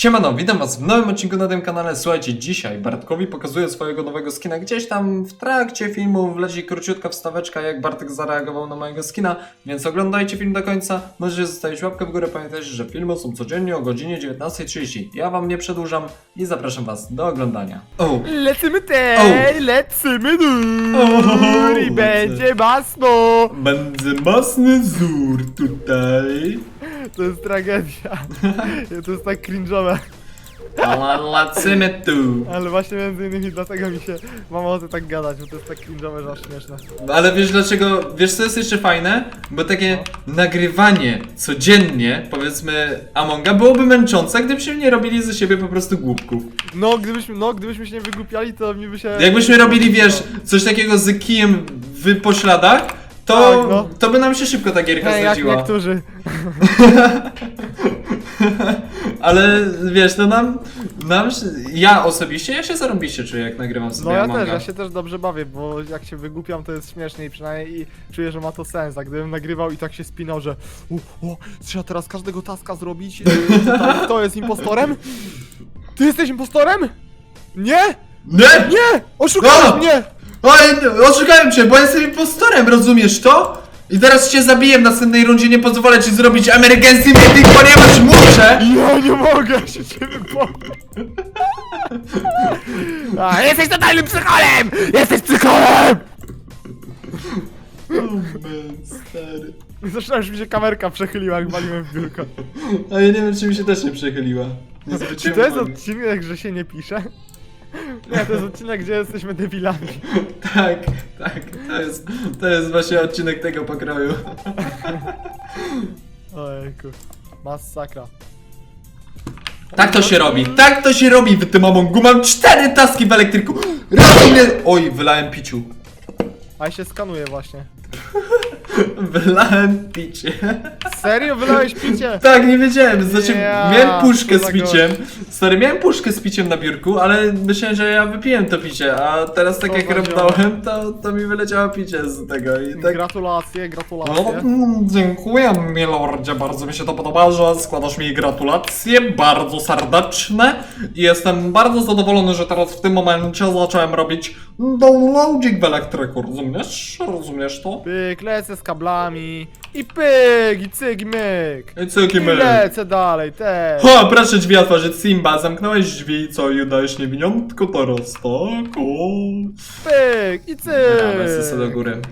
Siemano, witam was w nowym odcinku na tym kanale. Słuchajcie, dzisiaj Bartkowi pokazuję swojego nowego skina. Gdzieś tam w trakcie filmu wleci króciutka wstaweczka, jak Bartek zareagował na mojego skina, więc oglądajcie film do końca. Możecie zostawić łapkę w górę, pamiętajcie, że filmy są codziennie o godzinie 19.30. Ja wam nie przedłużam i zapraszam was do oglądania. O, Lecimy tej, lecimy dur i będzie masno. będzie mocny wzór tutaj. To jest tragedia. To jest tak cringe'owe. Ale lecimy tu. Ale właśnie między innymi dlatego mi się mam ochotę tak gadać, bo to jest tak cringe'owe, że aż śmieszne. Ale wiesz dlaczego, wiesz co jest jeszcze fajne? Bo takie nagrywanie codziennie, powiedzmy Amonga, byłoby męczące, gdybyśmy nie robili ze siebie po prostu głupków. No gdybyśmy, no gdybyśmy się nie wygłupiali, to mi by się... Jakbyśmy robili, wiesz, coś takiego z kijem w pośladach, to, Tak, no. to by nam się szybko ta gierka Hej, jak niektórzy. Ale wiesz, no nam, nam, się- ja osobiście, ja się zarąbiście czuję jak nagrywam sobie No ja też, ja się też dobrze bawię, bo jak się wygłupiam to jest śmiesznie i przynajmniej i czuję, że ma to sens, a gdybym nagrywał i tak się spinał, że o, trzeba teraz każdego taska zrobić, yy, tutaj, kto jest impostorem? Ty jesteś impostorem? Nie? Nie! Nie! Oszukałeś O! mnie! Oj, oszukałem cię, bo jestem impostorem, rozumiesz to? I teraz cię zabiję w następnej rundzie, nie pozwolę ci zrobić emergency meeting, ponieważ muszę! Ja nie mogę ja się ciebie boję. A, jesteś totalnym psycholem! Jesteś psycholem! stary. Zresztą już mi się kamerka przechyliła, jak waliłem w biurko. A ja nie wiem, czy mi się też nie przechyliła. Nie Czy to jest uwagi. odcinek, że się nie pisze? Nie, to jest odcinek, gdzie jesteśmy debilami. Tak, tak, to jest, to jest właśnie odcinek tego pokroju. Ojejku. Masakra. Tak to się robi, tak to się robi w tym Amongu. Mam cztery taski w elektryku. Rozumiesz? Oj, wylałem piciu. A ja się skanuje właśnie. Wylałem picie. Serio? Wylałeś picie? Tak, nie wiedziałem. Znaczy, Ja, miałem puszkę co z piciem. Stary, miałem puszkę z piciem na biurku, ale myślałem, że ja wypiłem to picie, a teraz tak Co jak za to, to mi wyleciało picie z tego i tak... Gratulacje, No, gratulacje. mm, dziękuję, milordzie, bardzo mi się to podoba, że składasz mi gratulacje, bardzo serdeczne i jestem bardzo zadowolony, że teraz w tym momencie zacząłem robić downloadzik w elektryku, rozumiesz? Rozumiesz to? Pyk, lecę z kablami. I pyk, i cyk, i myk. I co, I Kimmy? lecę dalej, też. O, proszę drzwi otworzyć, Simba, zamknąłeś drzwi, co i udajesz niewiniątko teraz, tak? O. Pyk, i cyk. Dobra, lecę sobie do góry.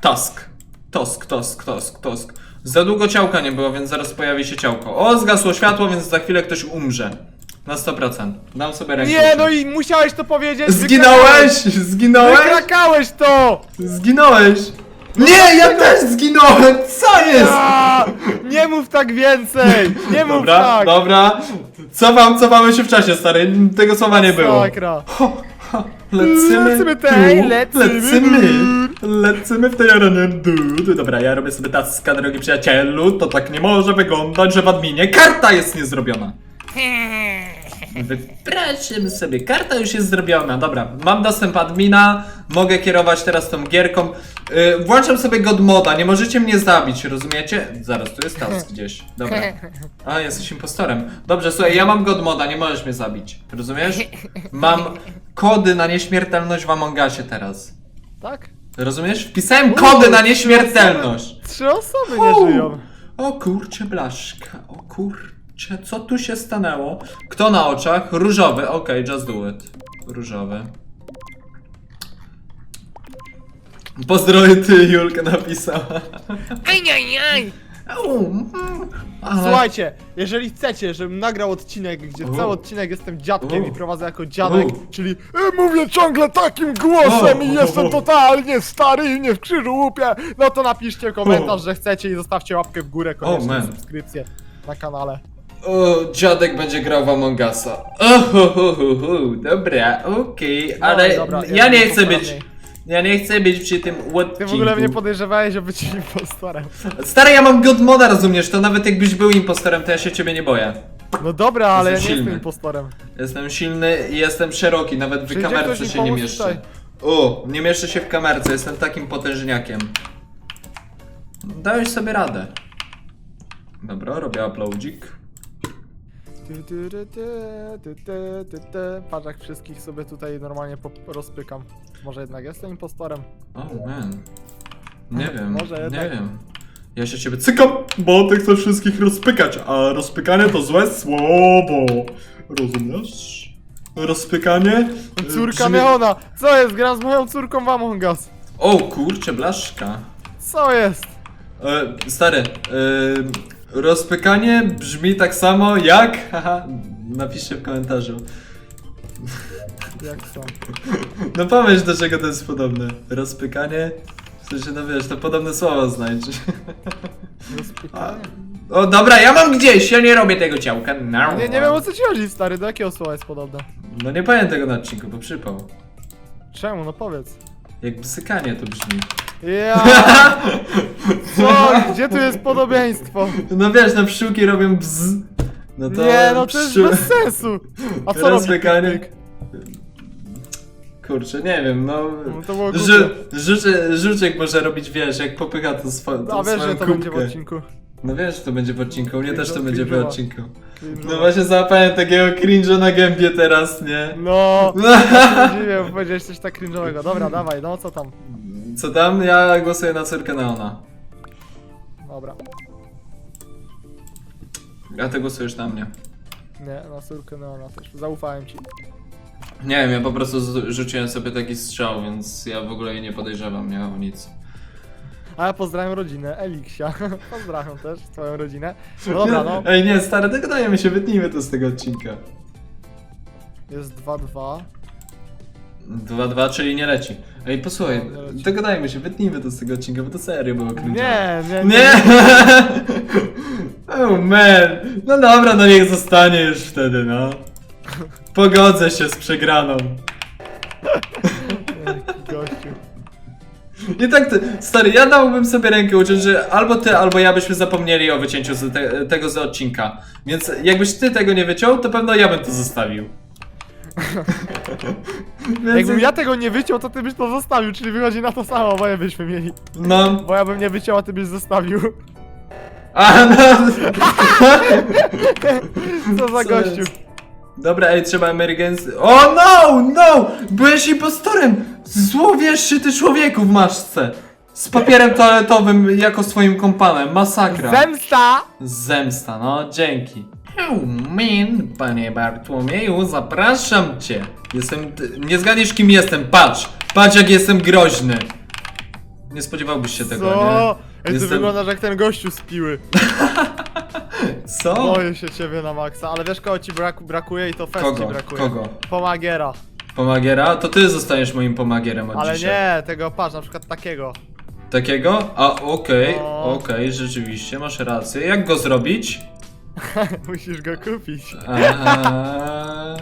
Task. Tosk, tosk, tosk, tosk. Za długo ciałka nie było, więc zaraz pojawi się ciałko. O, zgasło światło, więc za chwilę ktoś umrze. Na 100%. Dam sobie rękę. Nie, no i musiałeś to powiedzieć. Zginąłeś! Zginąłeś! Wykrakałeś to! Zginąłeś! Nie, ja też zginąłem! Co jest? A, nie mów tak więcej! Nie mów Dobra, tak! dobra. Cofam, cofamy się w czasie, stary. Tego słowa nie było. Sakra. Lecimy, Lecimy tej, tu, lecimy lecimy, lecimy w tej arenie du. Dobra, ja robię sobie taska, drogi przyjacielu, to tak nie może wyglądać, że w adminie karta jest niezrobiona. Wypraszam sobie, karta już jest zrobiona, dobra, mam dostęp admina, mogę kierować teraz tą gierką. Yy, włączam sobie god moda, nie możecie mnie zabić, rozumiecie? Zaraz, tu jest task gdzieś, dobra. A, jesteś impostorem. Dobrze, słuchaj, ja mam god moda, nie możesz mnie zabić, rozumiesz? Mam kody na nieśmiertelność w Among Usie teraz. Tak? Rozumiesz? Wpisałem kody na nieśmiertelność. Trzy osoby nie żyją. O kurcze blaszka, o kurcze, co tu się stanęło? Kto na oczach? Różowy, okej, just do it. Różowy. Pozdrowie ty, Julka napisała. Aj, aj, aj! Au, mm, ale- Słuchajcie, jeżeli chcecie, żebym nagrał odcinek, gdzie U. cały odcinek jestem dziadkiem U. i prowadzę jako dziadek, U. czyli e, mówię ciągle takim głosem i jestem totalnie stary i mnie w krzyżu łupię, no to napiszcie komentarz, że chcecie i zostawcie łapkę w górę, O, man. koniecznie subskrypcję na kanale. O, dziadek będzie grał w Among Usa. O, hu, hu, hu, hu. dobra, okej, No, ale dobra, ja ja nie bym chcę być, ja nie chcę być przy tym Ty w ogóle mnie odcinku. podejrzewałeś o bycie impostorem. Stary, ja mam god moda, rozumiesz, to nawet jakbyś był impostorem, to ja się ciebie nie boję. No dobra, ale ja Jestem nie silny. jestem impostorem. Jestem silny i jestem szeroki, nawet w Przyjdzie ktoś kamerce mi się nie pomóc mieszczę. tutaj. O, nie mieszczę się w kamerce, jestem takim potężniakiem. Dałeś sobie radę. Dobra, robię uploadzik. Ty, ty, ty, ty, ty, ty, ty, ty. Patrz jak wszystkich sobie tutaj normalnie rozpykam. Może jednak jestem impostorem. O man. Nie wiem, Może nie jednak. wiem. Ja się ciebie cykam, bo ty chcesz wszystkich rozpykać, a rozpykanie to złe słowo. Rozumiesz? Rozpykanie... y, Córka brzmi- Neona! Co jest? Gram z moją córką w Among Us. O kurczę, blaszka. Co jest? E, stary, e, rozpykanie brzmi tak samo jak... Haha, napiszcie w komentarzu. Jak są? No pomyśl do czego to jest podobne. Rozpykanie... W sensie, no wiesz, to podobne słowo znajdź. A, Rozpykanie? o dobra, ja mam gdzieś, ja nie robię tego ciałka. No, Nie, nie wiem o co ci chodzi, stary. Do jakiego słowa jest podobne? No nie powiem tego na odcinku, bo przypał. Czemu? No powiedz. Jak bzykanie to brzmi. Ja. Co? Gdzie tu jest podobieństwo? No wiesz, no pszczółki robią bzz. No to Nie, no to jest pszczół- bez sensu. A co robi Rozpykanie. piknik? Kurczę, nie wiem, no... No to było Żu głupie. żuczek, żuczek może robić, wiesz, jak popycha to swo tą A wiesz, swoją że to będzie w odcinku. No wiesz, to będzie w odcinku, u mnie też to będzie w cringe'owa. odcinku. No właśnie załapałem takiego cringe'a na gębie teraz, nie? No, dziwię, bo powiedziałeś coś tak cringe'owego. Dobra, dawaj, no co tam? Co tam? Ja głosuję na córkę Neona. Dobra. A ty głosujesz na mnie. Nie, na córkę Neona też. Zaufałem ci. Nie wiem, ja po prostu z- rzuciłem sobie taki strzał, więc ja w ogóle jej nie podejrzewam, nie o nic. A ja pozdrawiam rodzinę, Eliksia. pozdrawiam też twoją rodzinę. No dobra, no. Ej, nie, stary, dogadajmy się, wytnijmy to z tego odcinka. Jest 2-2. 2-2, czyli nie leci. Ej, posłuchaj, nie dogadajmy się, wytnijmy to z tego odcinka, bo to serio było cringe'owe. Nie, nie, Nie! oh man! No dobra, no niech zostanie już wtedy, no. Pogodzę się z przegraną. nie. Gościu. Nie tak, ty, stary, ja dałbym sobie rękę uciąć, że albo ty, albo ja byśmy zapomnieli o wycięciu z te, tego z odcinka. Więc jakbyś ty tego nie wyciął, to pewno ja bym to zostawił. Więc Jakbym ja tego nie wyciął, to ty byś to zostawił, czyli wychodzi na to samo, oboje byśmy mieli. No. Bo ja bym nie wyciął, a ty byś zostawił. A, no. Co za Co gościu. jest? Dobra, ej, trzeba emergency. O no, no! Byłeś impostorem! Złowieszczy ty człowieku w maszce! Z papierem toaletowym jako swoim kompanem, masakra. Zemsta! Zemsta, no, dzięki. Man, panie Bartłomieju, zapraszam cię. Jestem. ty- Nie zgadniesz kim jestem, patrz! Patrz jak jestem groźny! Nie spodziewałbyś się tego, Co? nie? Ej, ty Jestem- wyglądasz jak ten gościu z piły. Co? Boję się ciebie na maksa, ale wiesz kogo ci brak brakuje i to fest ci Kogo? brakuje. Kogo? Pomagiera. Pomagiera? To ty zostaniesz moim pomagierem od Ale dzisiaj. nie, tego patrz, na przykład takiego. Takiego? A, okej, No. okej, rzeczywiście, masz rację. Jak go zrobić? Musisz go kupić. A, a,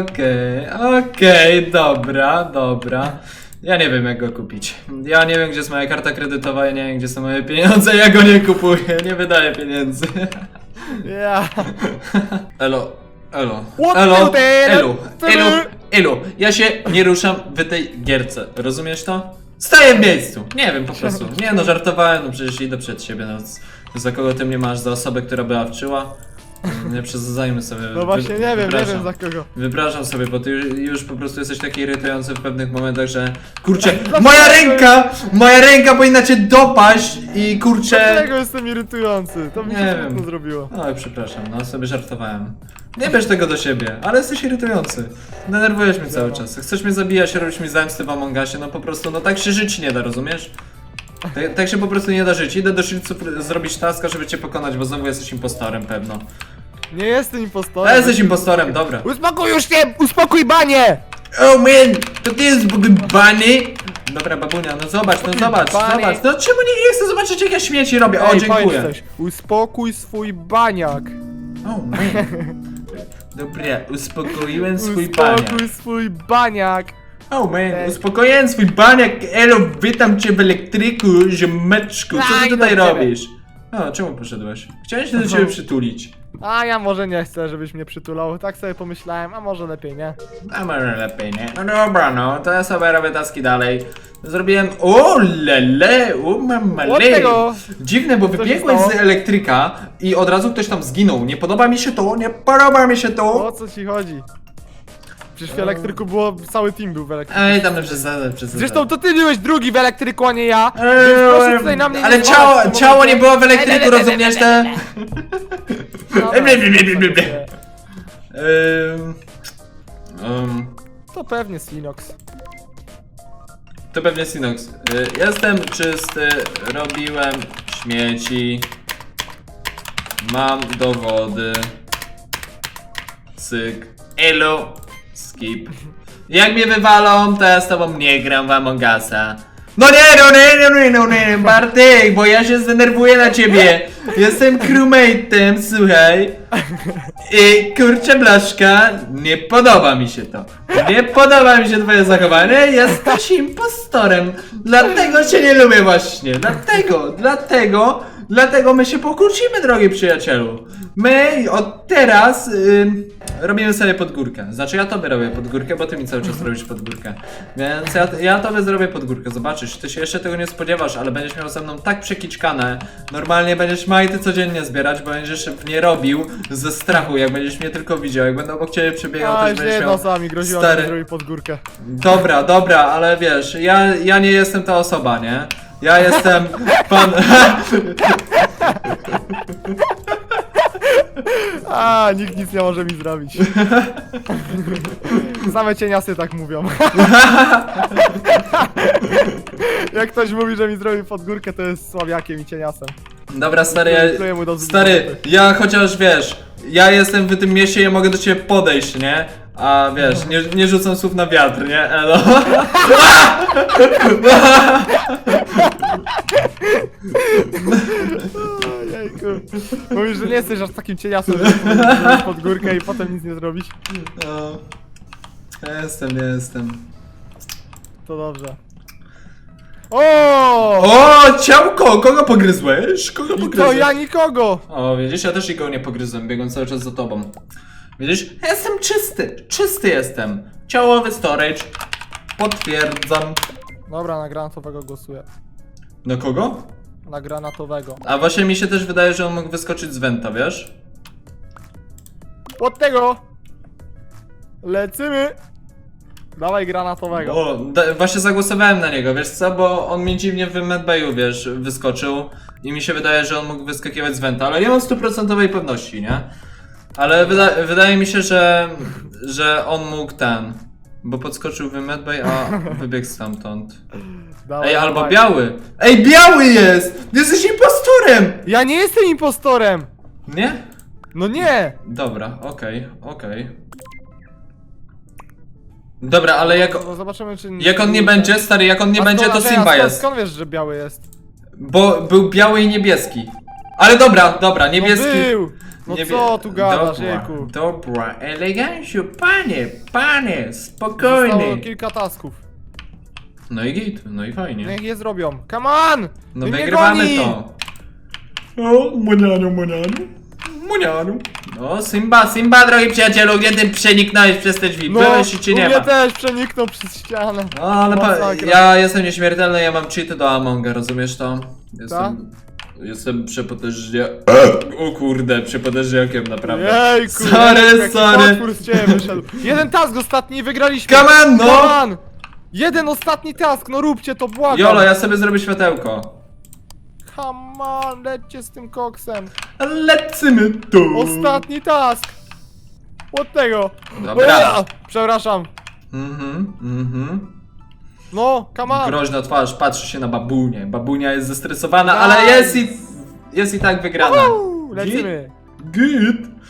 Okej, okej, dobra, dobra. Ja nie wiem jak go kupić. Ja nie wiem gdzie jest moja karta kredytowa, ja nie wiem gdzie są moje pieniądze, ja go nie kupuję, nie wydaję pieniędzy. Ja. Elo, elo, What elo, did? elu, elu, elu, ja się nie ruszam w tej gierce, rozumiesz to? Staję w miejscu, nie wiem po prostu, nie no żartowałem, no przecież idę przed siebie, no za kogo ty mnie masz, za osobę, która była wczyła? Nie przesadzajmy sobie. No właśnie nie wiem, nie wiem za kogo. Wypraszam sobie, bo ty już, już po prostu jesteś taki irytujący w pewnych momentach, że kurczę, moja ręka, moja ręka powinna cię dopaść i kurczę... Dlaczego jestem irytujący? To mi Nie się wiem. smutno zrobiło. Oj, przepraszam, no sobie żartowałem. Nie bierz tego do siebie, ale jesteś irytujący. Denerwujesz mnie cały czas. Chcesz mnie zabijać, robić mi zemsty w Among Usie, no po prostu, no tak się żyć nie da, rozumiesz? Tak, tak się po prostu nie da żyć. Idę do Shieldsów zrobić taska, żeby cię pokonać, bo znowu jesteś impostorem pewno. Nie jestem impostorem. Ale jesteś impostorem, dobra. Uspokój już się! Uspokój banie! Oh man, to ty jest bany. Dobra, babunia, no zobacz, no zobacz, Bunny. zobacz. No czemu nie, nie chcę zobaczyć jak ja śmieci robię? O, dziękuję. powiedz coś. Uspokój swój baniak. Oh man. Dobra, uspokoiłem swój baniak. Uspokój swój baniak. Oh man, Ej. uspokoiłem swój baniak. Elo, witam cię w elektryku, ziomeczku. Co ty Aj, tutaj do ciebie. robisz? O, czemu poszedłeś? Chciałem się do ciebie przytulić. A ja może nie chcę, żebyś mnie przytulał. Tak sobie pomyślałem, a może lepiej nie. A może lepiej, nie? No dobra, no, to ja sobie robię taski dalej. Zrobiłem... O, lele, o, Od tego! Dziwne, bo się wybiegłeś stało? z elektryka i od razu ktoś tam zginął. Nie podoba mi się to, nie podoba mi się O to. co ci chodzi? Przecież w elektryku było, cały team był w elektryku. Ej, tam przesadzę, przesadzę. Zresztą to ty byłeś drugi w elektryku, a nie ja. Więc proszę tutaj na mnie ale nie ciało, zwalać ciało nie było w elektryku, rozumiesz te? Ble, ble, ble, ble, ble, ble. Ym, ym, To pewnie Sinox. to pewnie Sinox. Y, Jestem czysty, robiłem śmieci. Mam dowody. Syk. Elo. Skip. Jak mnie wywalą, to ja z tobą nie gram w Among Usa. No nie, no nie, no nie, no nie, Bartek, bo ja się zdenerwuję na ciebie. Jestem crewmate'em, słuchaj. I kurczę blaszka, nie podoba mi się to. Nie podoba mi się twoje zachowanie, jesteś impostorem. Dlatego cię nie lubię właśnie. Dlatego, dlatego, dlatego my się pokłócimy, drogi przyjacielu. My od teraz ym, robimy sobie podgórkę. Znaczy ja tobie robię podgórkę, bo ty mi cały czas robisz podgórkę. Więc ja, ja tobie zrobię podgórkę, zobaczysz. Ty się jeszcze tego nie spodziewasz, ale będziesz miał ze mną tak przekiczkane. Normalnie będziesz majty codziennie zbierać, bo będziesz w nie robił ze strachu, jak będziesz mnie tylko widział. Jak będę obok ciebie przebiegał, to A, już źle będziesz miał... jednosami groziła, stary. że zrobi pod górkę. Dobra, dobra, ale wiesz, ja, ja nie jestem ta osoba, nie? Ja jestem pan... A, nikt nic nie może mi zrobić. Same cieniasy tak mówią. Jak ktoś mówi, że mi zrobi pod górkę, to jest słabiakiem i cieniasem. Dobra, stary, Dziękuję mu do ja, stary, ja chociaż wiesz, ja jestem w tym mieście i ja mogę do ciebie podejść, nie? A wiesz, nie, nie rzucam słów na wiatr, nie? Elo. Ojejku. Mówisz, że nie jesteś aż takim cieniasem, pod górkę i potem nic nie zrobić? No. Jestem, jestem. To dobrze. O! O, ciałko! Kogo pogryzłeś? Kogo I to pogryzłeś? ja nikogo! O, widzisz, ja też nikogo nie pogryzłem, biegam cały czas za tobą. Widzisz? Ja jestem czysty, czysty jestem. Ciałowy storage. Potwierdzam. Dobra, na granatowego głosuję. Na kogo? Na granatowego. A właśnie mi się też wydaje, że on mógł wyskoczyć z Wenta, wiesz? Od tego! Lecymy! Dawaj granatowego. O, da, właśnie zagłosowałem na niego, wiesz co? Bo on mi dziwnie w medbayu, wiesz, wyskoczył i mi się wydaje, że on mógł wyskakiwać z Wenta, ale nie mam stuprocentowej pewności, nie? Ale wyda wydaje mi się, że, że on mógł ten, bo podskoczył w medbay, a wybiegł stamtąd. Dawaj, Ej, albo dawaj. biały! Ej, biały jest! Jesteś impostorem! Ja nie jestem impostorem! Nie? No nie! Dobra, okej, okej. Dobra, ale jak, No, zobaczymy czy... jak on nie będzie, stary, jak on nie A będzie, skąd- to a Simba skąd, jest. Skąd wiesz, że biały jest? Bo był biały i niebieski. Ale dobra, dobra, niebieski. No był! No niebie- co tu gadasz, dobra, jejku? Dobra, eleganciu, panie, panie, Zostało spokojny. kilka tasków. No i git, no i fajnie. Niech je zrobią. Come on! No mnie wygrywamy goni! to. O, munianu, munianu. Munianu. No, Simba, Simba, drogi przyjacielu, gdzie ty przeniknąłeś przez te drzwi? No, Byłeś i u nie mnie ma. też przeniknął przez ścianę. No, ale pa- Masakra. ja jestem nieśmiertelny, ja mam cheaty do Amonga, rozumiesz to? Jestem? Jestem przepotężnia... O kurde, przepotężniakiem, naprawdę. Jejku! Sorry, jaki sorry. potwór z ciebie wyszedł. Jeden task ostatni i wygraliśmy. Come on, no! Come on! Jeden ostatni task, no róbcie to, błagam. Jolo, ja sobie zrobię światełko. Come on, lećcie z tym koksem. Lecimy tu. Ostatni task. Od tego. Dobra. Przepraszam. Mhm, mhm. No, come on. Groźna twarz, patrzy się na babunię. Babunia jest zestresowana, ale jest i... Jest i tak wygrana. Lecimy. Git.